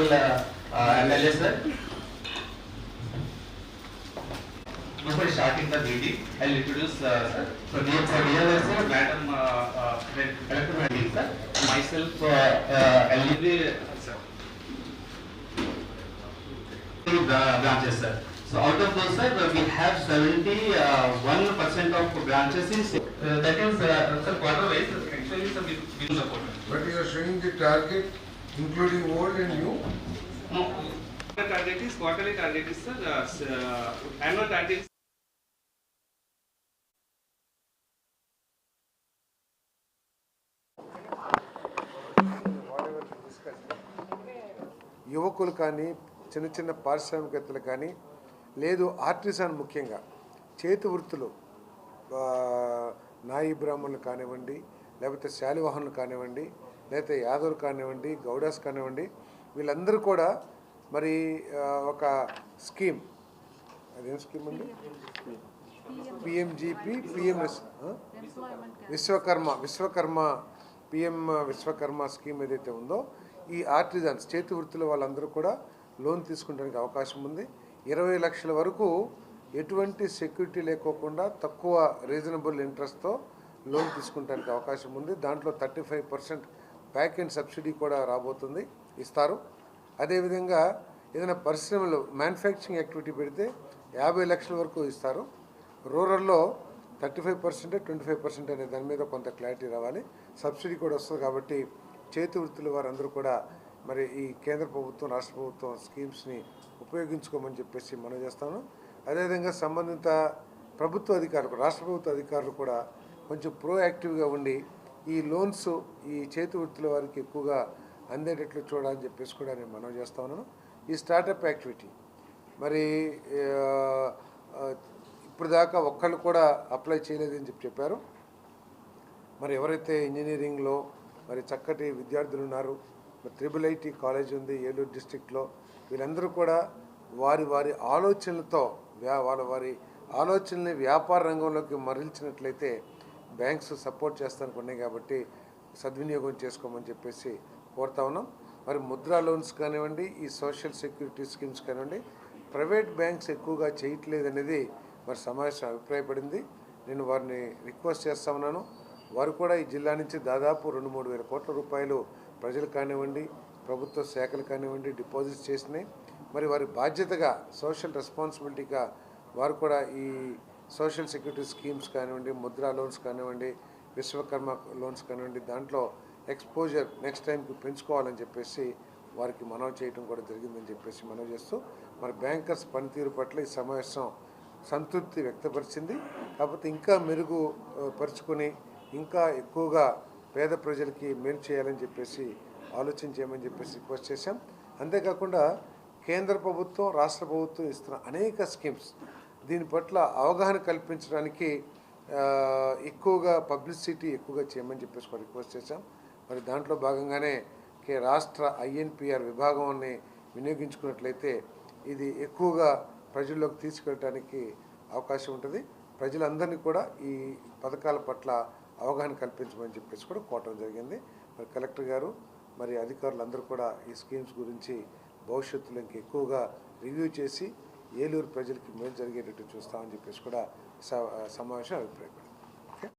honorable uh, uh, MLA sir. Before starting the meeting, I'll introduce uh, sir. So dear sir, dear sir, Madam uh, uh, Collector Madam sir, myself, uh, uh, the sir. Two branches sir. So out of those sir, we have seventy-one percent of branches in, uh, that is, uh, sir, quarter wise, actually, sir, we, we support. But you are showing the target including old and new. No, the target is quarterly target is sir, uh, uh, annual target is యువకులు కానీ చిన్న చిన్న పారిశ్రామికవేత్తలు కానీ లేదు artisan ముఖ్యంగా చేతి వృత్తులు నాయి బ్రాహ్మణులు కానివ్వండి లేకపోతే శాలివాహనులు కానివ్వండి లేకపోతే యాదవులు కానివ్వండి గౌడాస్ కానివ్వండి వీళ్ళందరూ కూడా మరి ఒక స్కీమ్. అదేం స్కీమ్ అండి? PMGP PMS Vishwakarma Vishwakarma PM Vishwakarma scheme ఏదైతే ఉందో ఈ ఆర్టిజన్స్ చేతి వృత్తుల వాళ్ళందరూ కూడా లోన్ తీసుకుంటానికి అవకాశం ఉంది. ఇరవై లక్షల వరకు ఎటువంటి సెక్యూరిటీ లేకోకుండా తక్కువ రీజనబుల్ ఇంట్రెస్ట్తో లోన్ తీసుకుంటానికి అవకాశం ఉంది. దాంట్లో thirty five percent back and subsidy కూడా రాబోతుంది ఇస్తారు. అదేవిధంగా ఏదైనా పరిశ్రమలు మ్యానుఫ్యాక్చరింగ్ యాక్టివిటీ పెడితే యాభై లక్షల వరకు ఇస్తారు. రూరల్లో thirty five percent twenty five percent అనే దాని మీద కొంత క్లారిటీ రావాలి. సబ్సిడీ కూడా వస్తుంది కాబట్టి చేతి వృత్తుల వారందరూ కూడా మరి ఈ కేంద్ర ప్రభుత్వం రాష్ట్ర ప్రభుత్వం స్కీమ్స్ని ఉపయోగించుకోమని చెప్పేసి మనం చేస్తాను. అదేవిధంగా సంబంధిత ప్రభుత్వ అధికారులు రాష్ట్ర ప్రభుత్వ అధికారులు కూడా కొంచెం ప్రోయాక్టివ్గా ఉండి ఈ లోన్స్ ఈ చేతి వృత్తుల వారికి ఎక్కువగా అందేటట్లు చూడాలని చెప్పేసి కూడా నేను మనం చేస్తా ఉన్నాను. ఈ స్టార్టప్ యాక్టివిటీ. మరి ఇప్పుడు దాకా ఒక్కళ్ళు కూడా అప్లై చేయలేదని చెప్పి చెప్పారు. మరి ఎవరైతే ఇంజనీరింగ్లో మరి చక్కటి విద్యార్థులు ఉన్నారు మరి త్రిబుల్ ఐటీ కాలేజ్ ఉంది ఏలూరు డిస్టిక్లో వీళ్ళందరూ కూడా వారి వారి ఆలోచనలతో వ్యా వాళ్ళ వారి ఆలోచనల్ని వ్యాపార రంగంలోకి మరల్చినట్లయితే బ్యాంక్స్ సపోర్ట్ చేస్తానికి ఉన్నాయి కాబట్టి సద్వినియోగం చేసుకోమని చెప్పేసి కోరుతా ఉన్నాం. మరి ముద్రా లోన్స్ కానివ్వండి ఈ సోషల్ సెక్యూరిటీ స్కీమ్స్ కానివ్వండి ప్రైవేట్ బ్యాంక్స్ ఎక్కువగా చేయట్లేదు అనేది మరి సమావేశం అభిప్రాయపడింది. నేను వారిని రిక్వెస్ట్ చేస్తా ఉన్నాను. వారు కూడా ఈ జిల్లా నుంచి దాదాపు రెండు మూడు వేల కోట్ల రూపాయలు ప్రజలు కానివ్వండి ప్రభుత్వ శాఖలు కానివ్వండి డిపాజిట్ చేసినాయి. మరి వారి బాధ్యతగా సోషల్ రెస్పాన్సిబిలిటీగా వారు కూడా ఈ సోషల్ సెక్యూరిటీ స్కీమ్స్ కానివ్వండి ముద్రా లోన్స్ కానివ్వండి విశ్వకర్మ లోన్స్ కానివ్వండి దాంట్లో ఎక్స్పోజర్ నెక్స్ట్ టైంకి పెంచుకోవాలని చెప్పేసి వారికి మనవి చేయడం కూడా జరిగిందని చెప్పేసి మనవి చేస్తూ మరి బ్యాంకర్స్ పనితీరు పట్ల ఈ సమావేశం సంతృప్తి వ్యక్తపరిచింది. కాకపోతే ఇంకా మెరుగు పరుచుకొని ఇంకా ఎక్కువగా పేద ప్రజలకి మేలు చేయాలని చెప్పేసి ఆలోచన చేయమని చెప్పేసి రిక్వెస్ట్ చేశాం. అంతేకాకుండా కేంద్ర ప్రభుత్వం రాష్ట్ర ప్రభుత్వం ఇస్తున్న అనేక స్కీమ్స్ దీని పట్ల అవగాహన కల్పించడానికి ఎక్కువగా పబ్లిసిటీ ఎక్కువగా చేయమని చెప్పేసి కూడా రిక్వెస్ట్ చేశాం. మరి దాంట్లో భాగంగానే కే రాష్ట్ర ఐఎన్పిఆర్ విభాగాన్ని వినియోగించుకున్నట్లయితే ఇది ఎక్కువగా ప్రజల్లోకి తీసుకెళ్ళడానికి అవకాశం ఉంటుంది. ప్రజలందరినీ కూడా ఈ పథకాల పట్ల అవగాహన కల్పించమని చెప్పేసి కూడా కోవటం జరిగింది. మరి కలెక్టర్ గారు మరి అధికారులందరూ కూడా ఈ స్కీమ్స్ గురించి భవిష్యత్తులో ఇంకెక్కువగా రివ్యూ చేసి ఏలూరు ప్రజలకి మేలు జరిగేటట్టు చూస్తామని చెప్పేసి కూడా స- సమావేశం అభిప్రాయపడింది.